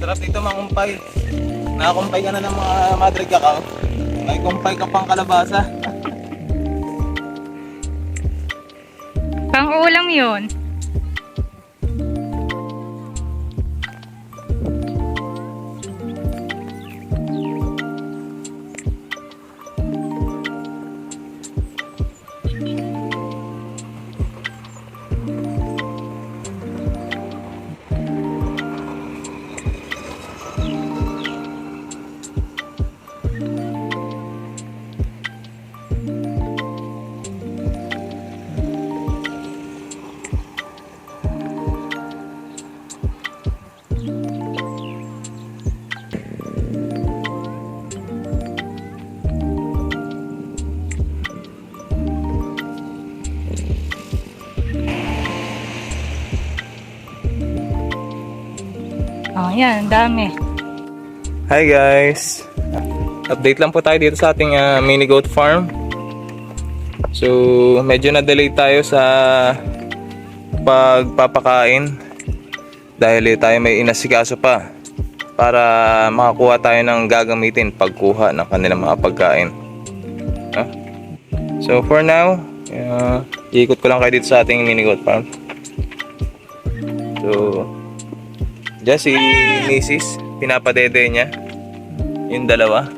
Sarap dito mangumpay. Nakakumpay ka na ng mga madre kakao. May kumpay ka pang kalabasa. Pang ulam yun. Oh, yan, dami. Hi guys! Update lang po tayo dito sa ating ah, mini goat farm. So, medyo na-delay tayo sa pagpapakain dahil eh, tayo may inasikaso pa para makakuha tayo ng gagamitin pagkuha ng kanilang mga pagkain. No? So, for now, uh, iikot ko lang kayo dito sa ating mini goat farm. So, Diyan si Mrs. Pinapadede niya. Yung dalawa.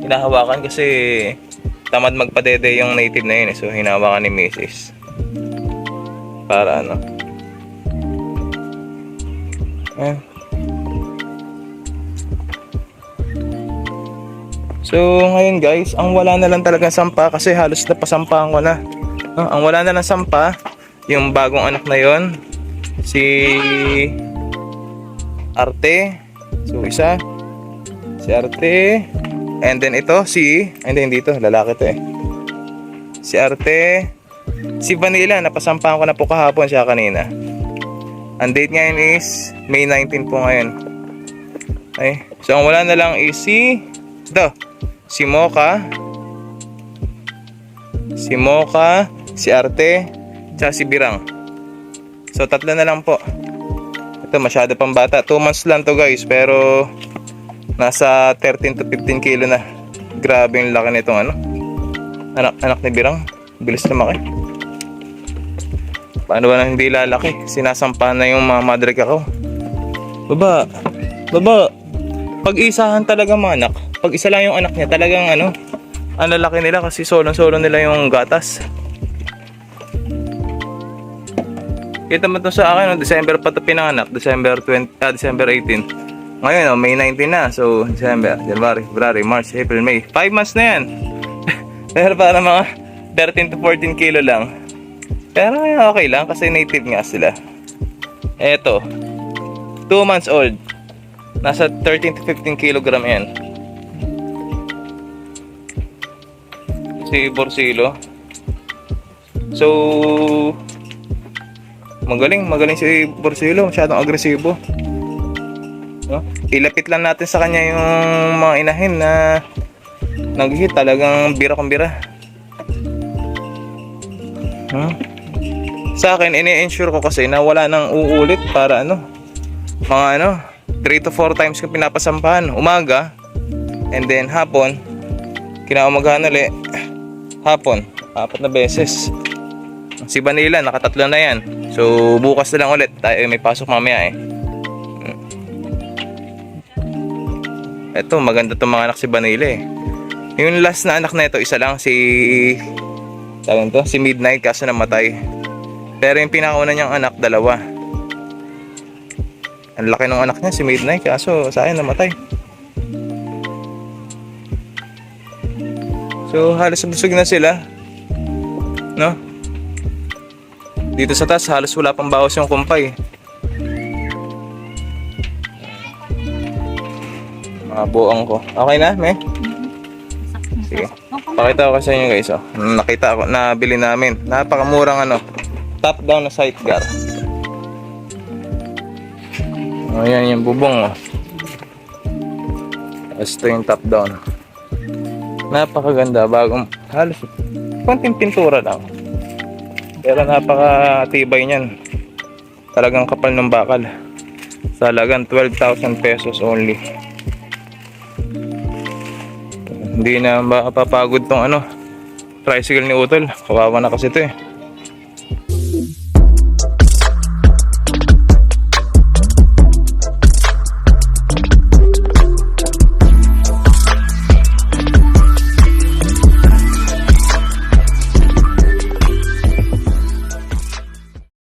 Hinahawakan kasi tamad magpadede yung native na yun. eh. So hinahawakan ni Mrs. Para ano. Eh. So ngayon guys, ang wala na lang talaga sampa kasi halos napasampahan ko na. Ah, ang wala na lang sampa, yung bagong anak na yon si Arte. So, isa. Si Arte. And then ito, si... And then dito, lalaki to eh. Si Arte. Si Vanilla, napasampahan ko na po kahapon siya kanina. Ang date ngayon is May 19 po ngayon. Okay. So, ang wala na lang is si... Ito. Si Mocha. Si Mocha. Si Arte. Tsaka si Birang. So tatlo na lang po. Ito masyado pang bata. 2 months lang to guys pero nasa 13 to 15 kilo na. Grabe yung laki nitong ano. Anak anak ni Birang. Bilis lumaki. Paano ba na hindi lalaki? Sinasampa na yung mga madre kakao. Baba. Baba. Pag-isahan talaga mga anak. Pag isa lang yung anak niya talagang ano. Ang lalaki nila kasi solo-solo nila yung gatas. Kita mo sa akin, no? December pa to pinanganak, December 20, ah, December 18. Ngayon, oh, May 19 na. So, December, January, February, March, April, May. 5 months na yan. Pero para mga 13 to 14 kilo lang. Pero okay lang kasi native nga sila. Eto, 2 months old. Nasa 13 to 15 kilogram yan. Si Borsilo. So, Magaling, magaling si Borsilo, masyadong agresibo. No? Ilapit lang natin sa kanya yung mga inahin na nag-hit talagang bira kong bira. Hmm? Sa akin, ini-ensure ko kasi na wala nang uulit para ano, mga ano, 3 to 4 times kong pinapasampahan. Umaga, and then hapon, kinaumagahan ulit, hapon, apat na beses. Si Vanilla, nakatatlo na yan. So, bukas na lang ulit. Tayo may pasok mamaya eh. Ito, maganda itong mga anak si Vanilla eh. Yung last na anak na ito, isa lang si... Tawag to, si Midnight kaso namatay. Pero yung pinakauna niyang anak, dalawa. Ang laki ng anak niya, si Midnight, kaso sa akin namatay. So, halos busog na sila. No? Dito sa taas, halos wala pang bawas yung kumpay. Mga buong ko. Okay na, me? Sige. Pakita ko sa inyo guys, oh. Nakita ko, nabili namin. Napakamurang ano, top down na sight guard. Oh, yung bubong, oh. Tapos ito yung top down. Napakaganda, bagong, halos, konting pintura lang. Pero napakatibay niyan. Talagang kapal ng bakal. Talagang 12,000 pesos only. Hindi na makapapagod tong ano, tricycle ni Utol. Kawawa na kasi ito eh.